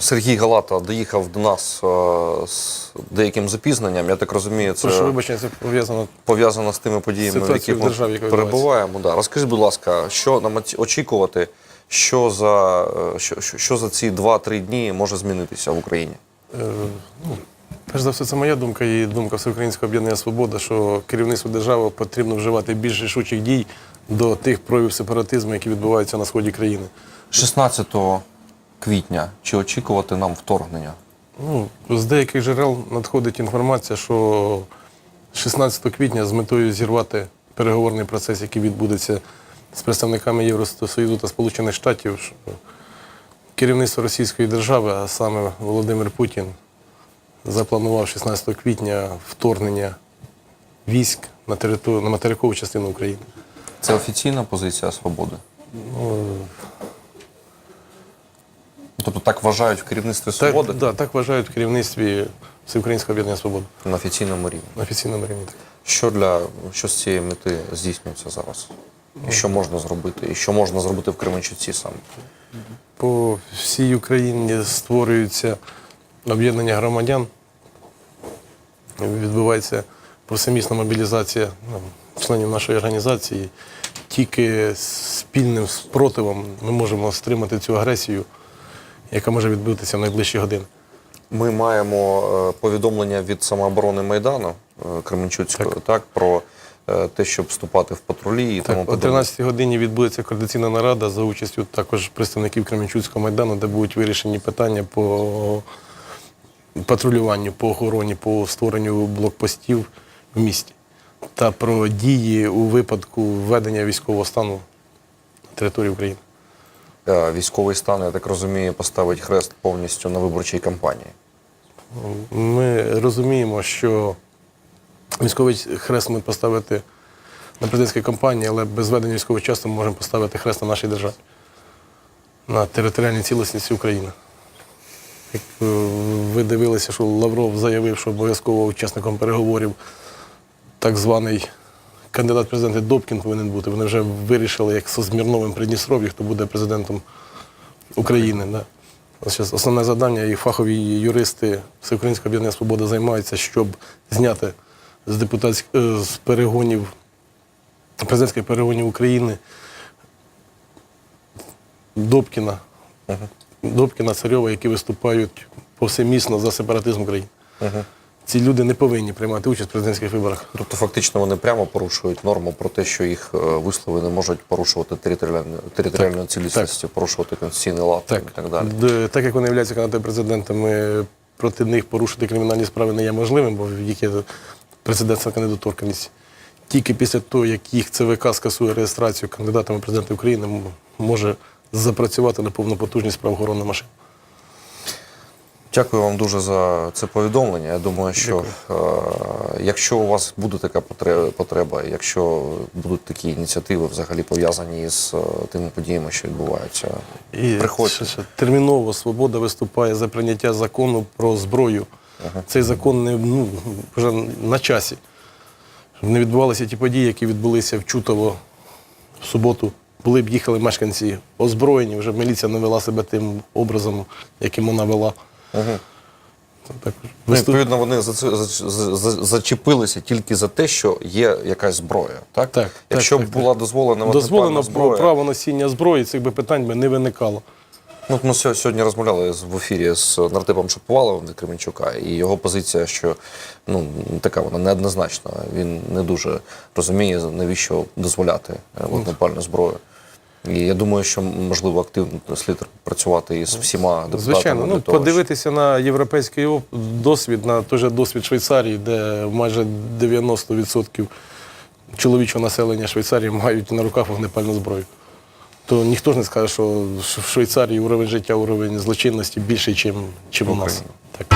Сергій Галата доїхав до нас е, з деяким запізненням. Я так розумію, це Прошу вибачення, це пов'язано. пов'язано з тими подіями, в яких ми державі, яка перебуваємо. Да. Розкажіть, будь ласка, що нам очікувати, що за, е, що, що- що за ці 2-3 дні може змінитися в Україні? Е, ну, перш за все, це моя думка і думка Всеукраїнського об'єднання Свобода, що керівництву держави потрібно вживати більш рішучих дій до тих проявів сепаратизму, які відбуваються на сході країни. 16 квітня чи очікувати нам вторгнення? Ну, з деяких джерел надходить інформація, що 16 квітня з метою зірвати переговорний процес, який відбудеться з представниками Євросоюзу та Сполучених Штатів, що керівництво Російської держави, а саме Володимир Путін, запланував 16 квітня вторгнення військ на територію на материкову частину України. Це офіційна позиція свободи. Ну, Тобто так вважають в керівництві свободи так, да, так вважають в керівництві Всеукраїнського об'єднання Свобода на офіційному рівні. на офіційному рівні. Так. Що для що з цієї мети здійснюється зараз? І що можна зробити? І що можна зробити в Кременчуці саме? По всій Україні створюються об'єднання громадян. Відбувається повсемісна мобілізація ну, членів нашої організації. Тільки спільним спротивом ми можемо стримати цю агресію, яка може відбутися в найближчі години. Ми маємо е, повідомлення від самооборони Майдану е, Кременчуцького так. про е, те, щоб вступати в патрулі і тому Так, о подібне. 13 годині відбудеться координаційна нарада за участю також представників Кременчуцького майдану, де будуть вирішені питання по патрулюванню, по охороні, по створенню блокпостів в місті та про дії у випадку введення військового стану на території України. Е, Військовий стан, я так розумію, поставить хрест повністю на виборчій кампанії. Ми розуміємо, що військовий хрест ми поставити на президентській кампанії, але без введення військового часу ми можемо поставити хрест на нашій державі, на територіальній цілісності України. Як е, ви дивилися, що Лавров заявив, що обов'язково учасником переговорів так званий кандидат в президенти Добкін повинен бути. Вони вже вирішили, як зі Змірновим Придністров'я, хто буде президентом України. Да. Ось зараз Основне завдання і фахові юристи Всеукраїнського об'єднання Свобода займаються, щоб зняти з депутатських е, з перегонів президентських перегонів України Добкіна, Добкіна, Царьова, які виступають повсемісно за сепаратизм України. Ці люди не повинні приймати участь в президентських виборах. Тобто, фактично, вони прямо порушують норму про те, що їх е, вислови не можуть порушувати територіальну, територіальну цілісність, порушувати конституційний лад Так, і так далі. Д- так як вони являються кандидатами президентами, проти них порушити кримінальні справи не є можливим, бо їх є президентська кандидатурканість. Тільки після того, як їх ЦВК скасує реєстрацію кандидатами в президенти України, може запрацювати на повну потужність правоохоронна машина. Дякую вам дуже за це повідомлення. Я думаю, що е, якщо у вас буде така потреба, якщо будуть такі ініціативи взагалі пов'язані з е, тими подіями, що відбуваються, І приходьте. ще- ще терміново свобода виступає за прийняття закону про зброю. Цей закон не ну, вже на часі. Щоб не відбувалися ті події, які відбулися в Чутово в суботу. Були б їхали мешканці озброєні, вже міліція не вела себе тим образом, яким вона вела. Це так, Ну, Відповідно, вони за це за- за- за- зачепилися тільки за те, що є якась зброя. Так, Так, якщо так, б так, була дозволена Дозволено зброя, право носіння зброї, цих би питань би не виникало. Ну, ми сьогодні розмовляли в ефірі з нартипом Шаповаловим Кременчука, і його позиція, що ну така вона неоднозначна. Він не дуже розуміє, навіщо дозволяти е, вогнепальну зброю. І я думаю, що можливо активно слід працювати із всіма депутатами. Звичайно, ну того, подивитися на європейський оп- досвід, на той же досвід Швейцарії, де майже 90% чоловічого населення Швейцарії мають на руках вогнепальну зброю. То ніхто ж не скаже, що в Швейцарії уровень життя, уровень злочинності більший, ніж у нас. Так.